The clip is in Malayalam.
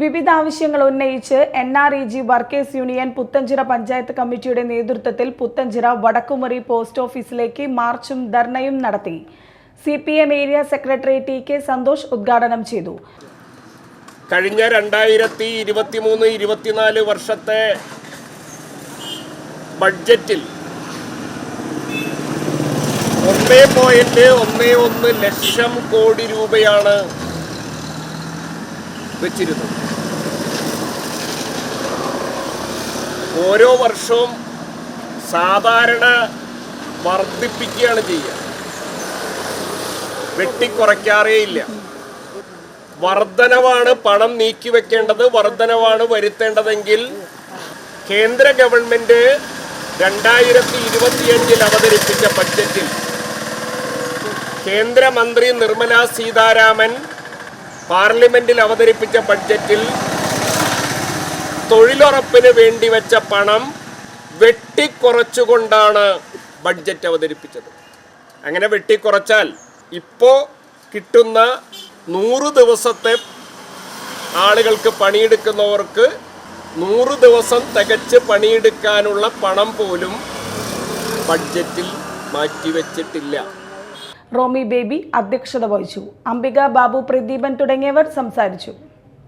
വിവിധ ആവശ്യങ്ങൾ ഉന്നയിച്ച് N R E G workers union Puthenchira panchayat കമ്മിറ്റിയുടെ നേതൃത്വത്തിൽ പുത്തഞ്ചിറ വടക്കുമുറി പോസ്റ്റ് ഓഫീസിലേക്ക് മാർച്ചും ധർണയും നടത്തി. C P M area secretary T K Santhosh ഉദ്ഘാടനം ചെയ്തു. കഴിഞ്ഞ രണ്ടായിരത്തി ഇരുപത്തി മൂന്ന് ഇരുപത്തിനാല് വർഷത്തെ ബഡ്ജറ്റിൽ ഒന്നേ പോയിന്റ് ഒന്നേ ഒന്ന് ലക്ഷം കോടി രൂപയാണ് വെച്ചിരുന്നത് ഓരോ വർഷവും സാധാരണ വർദ്ധിപ്പിക്കുകയാണ് ചെയ്യുക. വെട്ടിക്കുറയ്ക്കാറേയില്ല. വർധനവാണ് പണം നീക്കി വെക്കേണ്ടത് വർധനവാണ് വരുത്തേണ്ടതെങ്കിൽ കേന്ദ്ര ഗവൺമെന്റ് രണ്ടായിരത്തി ഇരുപത്തിയഞ്ചിൽ അവതരിപ്പിച്ച ബഡ്ജറ്റിൽ കേന്ദ്രമന്ത്രി നിർമ്മല സീതാരാമൻ പാർലമെന്റിൽ അവതരിപ്പിച്ച ബഡ്ജറ്റിൽ തൊഴിലുറപ്പിന് വേണ്ടി വെച്ച പണം വെട്ടിക്കുറച്ചുകൊണ്ടാണ് ബഡ്ജറ്റ് അവതരിപ്പിച്ചത്. അങ്ങനെ വെട്ടിക്കുറച്ചാൽ ഇപ്പോൾ കിട്ടുന്ന നൂറ് ദിവസത്തെ ആളുകൾക്ക് പണിയെടുക്കുന്നവർക്ക് നൂറ് ദിവസം തികച്ച് പണിയെടുക്കാനുള്ള പണം പോലും ബഡ്ജറ്റിൽ മാറ്റിവെച്ചിട്ടില്ല. റോമി ബേബി അധ്യക്ഷത വഹിച്ചു. അംബിക ബാബു പ്രദീപൻ തുടങ്ങിയവർ സംസാരിച്ചു.